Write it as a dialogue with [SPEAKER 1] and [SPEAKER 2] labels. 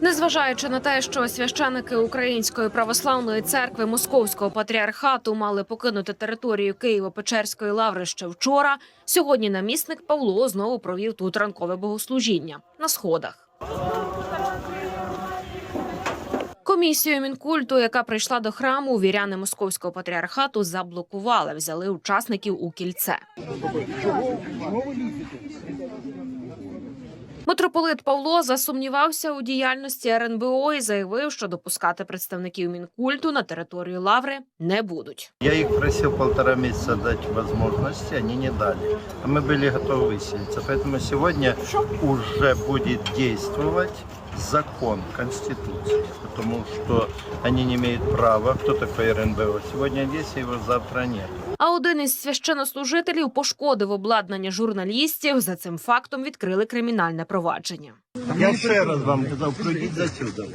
[SPEAKER 1] Незважаючи на те, що священики Української православної церкви Московського патріархату мали покинути територію Києво-Печерської лаври ще вчора, сьогодні намісник Павло знову провів тут ранкове богослужіння на сходах. Комісію мінкульту, яка прийшла до храму, віряни московського патріархату заблокували, взяли учасників у кільце. Митрополит Павло засумнівався у діяльності РНБО і заявив, що допускати представників мінкульту на територію лаври не будуть.
[SPEAKER 2] Я их просил полтора месяца дать возможности, они не дали. А мы были готовы выселиться. Поэтому сегодня уже будет действовать закон, Конституция. Потому что они не имеют права. Кто такой РНБО? Сегодня есть, а его завтра нет.
[SPEAKER 1] А один із священнослужителів пошкодив обладнання журналістів. За цим фактом відкрили кримінальне провадження.
[SPEAKER 2] Я ще раз вам казав, пройдіть за сюди.